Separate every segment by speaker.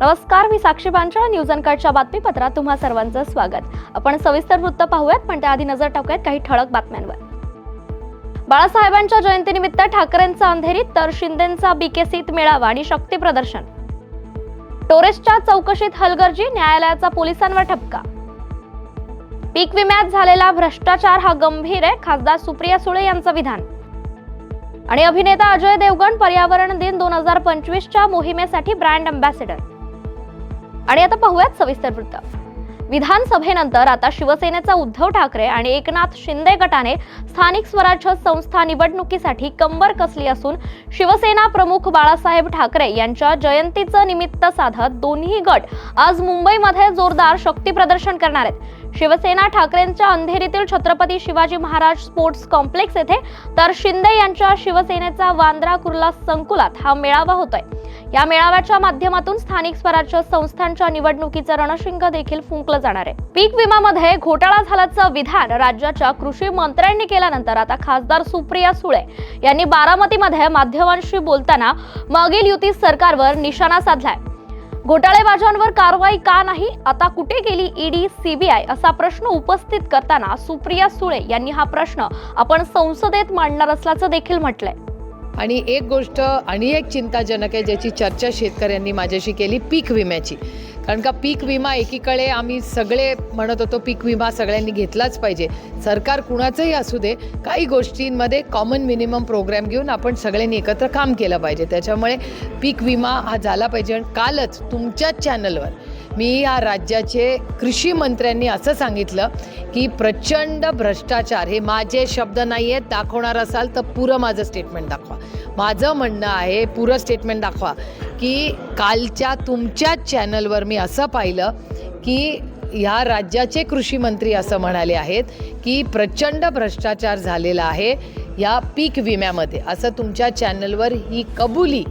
Speaker 1: नमस्कार मी साक्षी पांचाळ न्यूज अनकटच्या बातमीपत्रात तुम्हा सर्वांचं स्वागत. आपण सविस्तर वृत्त पाहूयात पण त्याआधी नजर टाकूयात काही ठळक बातम्यांवर. बाळासाहेबांच्या जयंतीनिमित्त ठाकरेंचा अंधेरीत तर शिंदेचा बीकेसीत मेळावा आणि शक्ती प्रदर्शन. टोरेसच्या चौकशीत हलगर्जी न्यायालयाचा पोलिसांवर ठपका. पीक विम्यात झालेला भ्रष्टाचार हा गंभीर आहे खासदार सुप्रिया सुळे यांचं विधान. आणि अभिनेता अजय देवगण पर्यावरण दिन दोन हजार पंचवीसच्या मोहिमेसाठी ब्रँड अँबॅसेडर. आणि आता पाहूयात सविस्तर वृत्त. विधानसभेनंतर आता शिवसेनेचा उद्धव ठाकरे आणि एकनाथ शिंदे गटाने स्थानिक स्वराज्य संस्था निवडणुकीसाठी कंबर कसली असून शिवसेना प्रमुख बाळासाहेब ठाकरे यांच्या जयंतीचं निमित्त साधत दोन्ही गट आज मुंबईमध्ये जोरदार शक्ती प्रदर्शन करणार आहेत. शिवसेना ठाकरेंच्या अंधेरीतील छत्रपती शिवाजी महाराज स्पोर्ट्स कॉम्प्लेक्स येथे तर शिंदे यांच्या शिवसेनेचा वांद्रा कुर्ला संकुलात हा मेळावा होतोय. या मेळाव्याच्या माध्यमातून स्थानिक स्वराज्य संस्थांच्या निवडणुकीचं रणशिंग देखील फुंकलं जाणार आहे. पीक विमामध्ये घोटाळा झाल्याचं विधान राज्याच्या कृषी मंत्र्यांनी केल्यानंतर आता खासदार सुप्रिया सुळे यांनी बारामतीमध्ये माध्यमांशी बोलताना मागील युती सरकारवर निशाणा साधलाय. घोटाळेबाजांवर कारवाई का नाही? आता कुठे गेली ईडी सीबीआय असा प्रश्न उपस्थित करताना सुप्रिया सुळे यांनी हा प्रश्न आपण संसदेत मांडणार असल्याचं देखील म्हटलंय.
Speaker 2: आणि एक गोष्ट आणि एक चिंताजनक आहे ज्याची चर्चा शेतकऱ्यांनी माझ्याशी केली पीक विम्याची. कारण का पीक विमा एकीकडे आम्ही सगळे म्हणत होतो पीक विमा सगळ्यांनी घेतलाच पाहिजे. सरकार कुणाचंही असू दे काही गोष्टींमध्ये कॉमन मिनिमम प्रोग्रॅम घेऊन आपण सगळ्यांनी एकत्र काम केलं पाहिजे. त्याच्यामुळे पीक विमा हा झाला पाहिजे. आणि कालच तुमच्याच चॅनलवर मी या राज्याचे कृषी मंत्र्यांनी असं सांगितलं की प्रचंड भ्रष्टाचार हे माझे शब्द नाही आहेत दाखवणार असाल तर पुरं माझं स्टेटमेंट दाखवा. माझं म्हणणं आहे पुरं स्टेटमेंट दाखवा की कालच्या तुमच्याच चॅनलवर मी असं पाहिलं की ह्या राज्याचे कृषी मंत्री असं म्हणाले आहेत की प्रचंड भ्रष्टाचार झालेला आहे या पीक विम्यामध्ये. असं तुमच्या चॅनलवर ही कबुली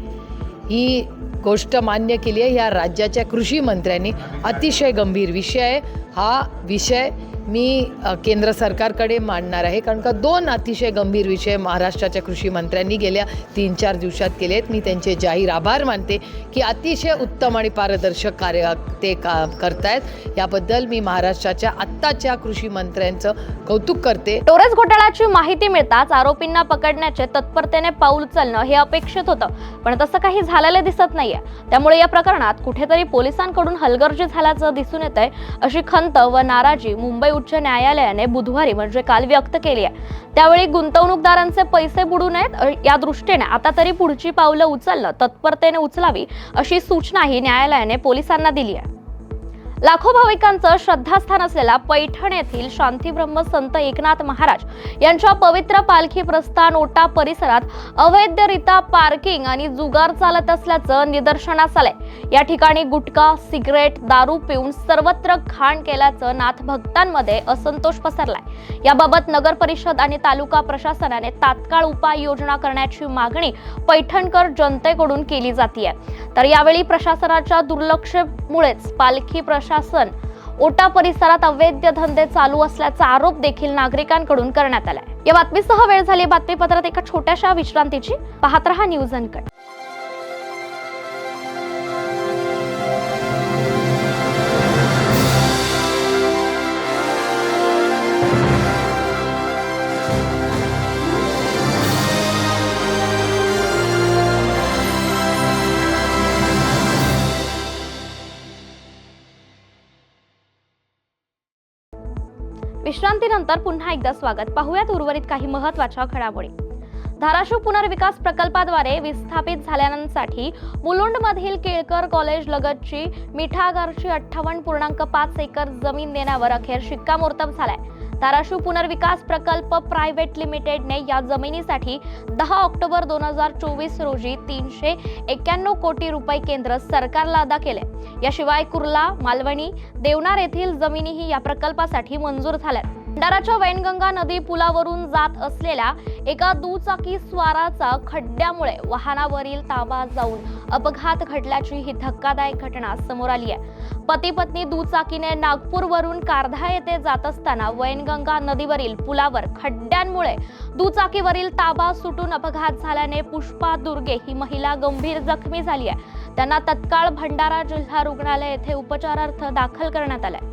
Speaker 2: ही गोष्ट मान्य केली आहे. ह्या राज्याच्या कृषी मंत्र्यांनी अतिशय गंभीर विषय आहे. हा विषय मी केंद्र सरकारकडे मांडणार आहे. कारण का दोन अतिशय गंभीर विषय महाराष्ट्राच्या कृषी मंत्र्यांनी गेल्या तीन चार दिवसात केले आहेत. मी त्यांचे जाहीर आभार मानते की अतिशय उत्तम आणि पारदर्शक कार्य ते का करतायत. याबद्दल मी महाराष्ट्राच्या आत्ताच्या कृषी मंत्र्यांचं कौतुक करते.
Speaker 1: टोरेस घोटाळ्याची माहिती मिळताच आरोपींना पकडण्याचे तत्परतेने पाऊल उचलणं हे अपेक्षित होतं. पण तसं काही झालेलं दिसत नाहीये. त्यामुळे या प्रकरणात कुठेतरी पोलिसांकडून हलगर्जी झाल्याचं दिसून येत आहे अशी खंत व नाराजी मुंबई उच्च न्यायालयाने बुधवारी म्हणजे काल व्यक्त केली आहे. त्यावेळी गुंतवणूकदारांचे पैसे बुडू नयेत या दृष्टीने आता तरी पुढची पावलं उचलणं तत्परतेने उचलावी अशी सूचनाही न्यायालयाने पोलिसांना दिली आहे. लाखो भाविकांचं श्रद्धास्थान असलेल्या पैठण येथील शांतीब्रह्म संत एकनाथ महाराज यांच्या पवित्र पालखी प्रस्थान ओटा परिसरात अवैधरित्या पार्किंग आणि जुगार चालत असल्याचं निदर्शनास आलंय. या ठिकाणी गुटखा सिगरेट दारू पिऊन सर्वत्र घाण केल्याचं नाथ भक्तांमध्ये असंतोष पसरलाय. याबाबत नगर परिषद आणि तालुका प्रशासनाने तात्काळ उपाययोजना करण्याची मागणी पैठणकर जनतेकडून केली जाते तर यावेळी प्रशासनाच्या दुर्लक्षमुळेच पालखी प्रशासन ओटा परिसरात अवैध धंदे चालू असल्याचा आरोप देखील नागरिकांकडून करण्यात आलाय. या बातमीसह वेळ झाली बातमीपत्रात एका छोट्याशा विश्रांतीची. पाहत रहा न्यूज अनकट. विश्रांतीनंतर पुन्हा एकदा स्वागत. पाहूयात उर्वरित काही महत्त्वाच्या घडामोडी. धाराशिव पुनर्विकास प्रकल्पाद्वारे विस्थापित झाल्यानंसाठी मुलुंडमधील केळकर कॉलेज लगतची मिठागरची अठ्ठावन्न पूर्णांक पाच एकर जमीन देण्यावर अखेर शिक्कामोर्तब झालाय. धाराशिव पुनर्विकास प्रकल्प प्रायव्हेट लिमिटेडने या जमिनीसाठी दहा ऑक्टोबर दोन हजार चोवीस रोजी तीनशे एक्क्याण्णव कोटी रुपये केंद्र सरकारला अदा केले. याशिवाय कुर्ला मालवणी देवनार येथील जमिनीही या प्रकल्पासाठी मंजूर झाल्या भंडाराच्या वैनगंगा नदी पुलावरून जात असलेल्या एका दुचाकी स्वाराचा खड्ड्यामुळे वाहनावरील ताबा जाऊन अपघात घडल्याची ही धक्कादायक घटना समोर आली आहे. पती पत्नी दुचाकीने नागपूरवरून कारधा येथे जात असताना वैनगंगा नदीवरील पुलावर खड्ड्यांमुळे दुचाकीवरील ताबा सुटून अपघात झाल्याने पुष्पा दुर्गे ही महिला गंभीर जखमी झाली आहे. त्यांना तत्काळ भंडारा जिल्हा रुग्णालय येथे उपचारार्थ दाखल करण्यात आलाय.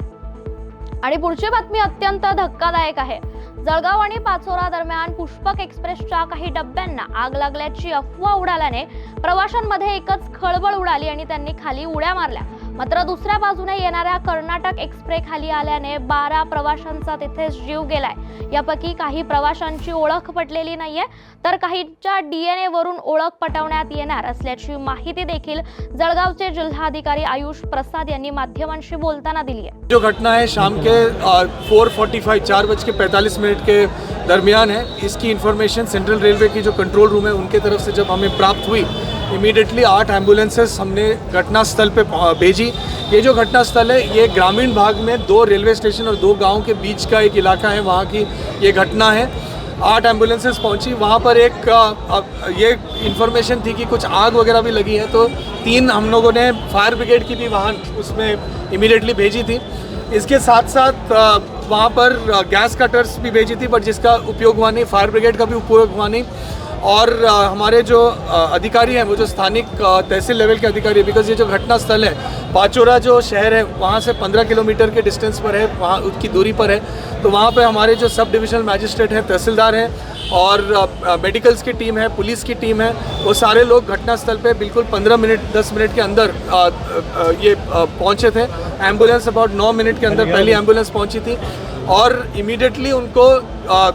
Speaker 1: आणि पुढची बातमी अत्यंत धक्कादायक आहे. जळगाव आणि पाचोरा दरम्यान पुष्पक एक्सप्रेसच्या काही डब्यांना आग लागल्याची अफवा उडाल्याने प्रवाशांमध्ये एकच खळबळ उडाली आणि त्यांनी खाली उड्या मारल्या. मात्र दुसऱ्या बाजूने येणाऱ्या कर्नाटक एक्सप्रेस खाली आल्याने बारा प्रवाशांचा तिथेच जीव गेलाय. यापैकी काही प्रवाशांची ओळख पटलेली नाहीये तर काहींच्या डीएनए वरून ओळख पटवण्यात येणार असल्याची माहिती देखील जळगावचे जिल्हाधिकारी आयुष प्रसाद यांनी माध्यमांशी बोलताना दिली आहे
Speaker 3: जो घटना है शाम के फोर फोर्टी फाइव चार बज के पैंतालीस मिनट के दरमियान है। इसकी इन्फॉर्मेशन सेंट्रल रेलवे की जो कंट्रोल रूम है उनके तरफ से जब हमें प्राप्त हुई इमीडिएटली आठ एम्बुलेंसेस हमने घटना स्थल पे, भेजी। ये जो घटना स्थल है, ये ग्रामीण भाग में दो रेलवे स्टेशन और दो गाँव के बीच का एक इलाका है, वहाँ की ये घटना है। आठ एम्बुलेंसेस पहुँची। वहाँ पर एक ये इन्फॉर्मेशन थी कि कुछ आग वगैरह भी लगी है तो तीन हम लोगों ने फायर ब्रिगेड की भी वाहन उसमें इमीडिएटली भेजी थी। इसके साथ साथ वहाँ पर गैस कटर्स भी भेजी थी बट जिसका उपयोग हुआ नहीं फायर ब्रिगेड का भी उपयोग हुआ नहीं। और हमारे जो अधिकारी हैं वो जो स्थानिक तहसील लेवल के अधिकारी बिकॉज़ ये जो घटना स्थल है पाचोरा जो शहर है वहाँ से 15 किलोमीटर के डिस्टेंस पर है वहाँ उसकी दूरी पर है तो वहाँ पे हमारे जो सब डिविजनल मैजिस्ट्रेट हैं तहसीलदार हैं और मेडिकल्स की टीम है पुलिस की टीम है वो सारे लोग घटनास्थल पे बिल्कुल 15 मिनट 10 मिनट के अंदर अ, अ, ये पहुँचे थे। एंबुलेंस अबाउट 9 मिनट के अंदर पहली एंबुलेंस पहुँची थी और इमीडिएटली उनको अ,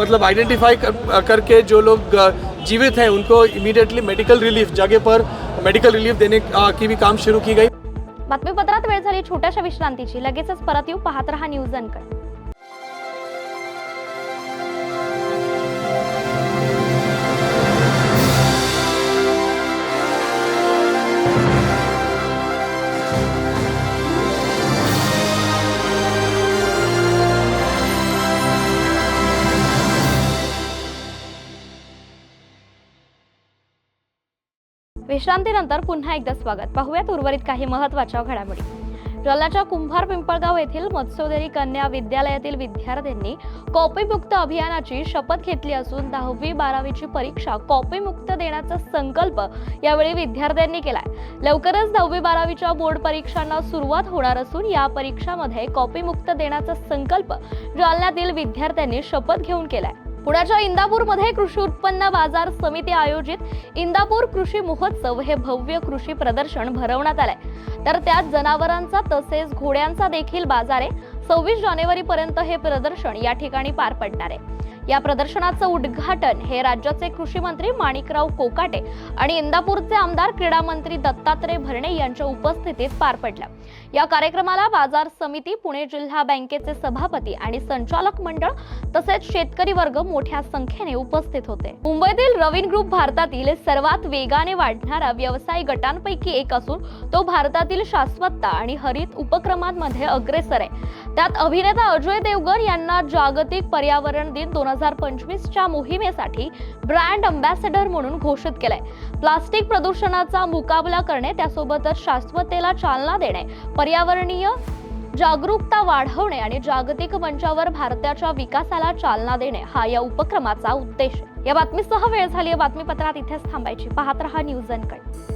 Speaker 3: मतलब आइडेंटिफाई कर, करके जो लोग जीवित हैं उनको इमीडिएटली मेडिकल रिलीफ जगह पर मेडिकल रिलीफ देने की भी काम शुरू की गई।
Speaker 1: बातमीपत्रात वेळ झाली छोट्याशा विश्रांतीची. लगेचच परत येऊ पाहत रहा न्यूज अनकट. विश्रांतीनंतर पुन्हा एकदा स्वागत. पाहूयात उर्वरित काही महत्त्वाच्या घडामोडी. जालन्याच्या कुंभार पिंपळगाव येथील मत्स्योदरी कन्या विद्यालयातील विद्यार्थ्यांनी कॉपीमुक्त अभियानाची शपथ घेतली असून दहावी बारावीची परीक्षा कॉपीमुक्त देण्याचा संकल्प यावेळी विद्यार्थ्यांनी केलाय. लवकरच दहावी बारावीच्या बोर्ड परीक्षांना सुरुवात होणार असून या परीक्षामध्ये कॉपीमुक्त देण्याचा संकल्प जालन्यातील विद्यार्थ्यांनी शपथ घेऊन केलाय. पुण्याच्या इंदापूरमध्ये कृषी उत्पन्न बाजार समिती आयोजित इंदापूर कृषी महोत्सव हे भव्य कृषी प्रदर्शन भरवण्यात आलंय. तर त्यात जनावरांचा तसेच घोड्यांचा देखील बाजार आहे. सव्वीस जानेवारी पर्यंत हे प्रदर्शन या ठिकाणी पार पडणार आहे. या प्रदर्शनाचं उद्घाटन हे राज्याचे कृषी मंत्री माणिकराव कोकाटे आणि इंदापूरचे आमदार क्रीडा मंत्री दत्तात्रय भरणे यांच्या उपस्थितीत पार पडलं. या कार्यक्रमाला बाजार समिती पुणे जिल्हा बँकेचे सभापती आणि संचालक मंडळ तसेच शेतकरी वर्ग मोठ्या संख्येने उपस्थित होते. मुंबईतील रवीन ग्रुप भारतातील सर्वात वेगाने वाढणारा व्यवसाय गटांपैकी एक असून तो भारतातील शाश्वतता आणि हरित उपक्रमांमध्ये अग्रेसर आहे. त्यात अभिनेता अजय देवगर यांना जागतिक पर्यावरण दिन दोन हजार पंचवीसच्या मोहिमेसाठी ब्रँड अम्बॅसेडर म्हणून घोषित केलंय. प्लास्टिक प्रदूषणाचा मुकाबला करणे त्यासोबतच शाश्वतेला चालना देणे पर्यावरणीय जागरूकता वाढवणे आणि जागतिक मंचावर भारताच्या विकासाला चालना देणे हा या उपक्रमाचा उद्देश. या बातमीसह वेळ झाली आहे. बातमीपत्रात इथेच थांबायची. पाहत रहा न्यूज अनकट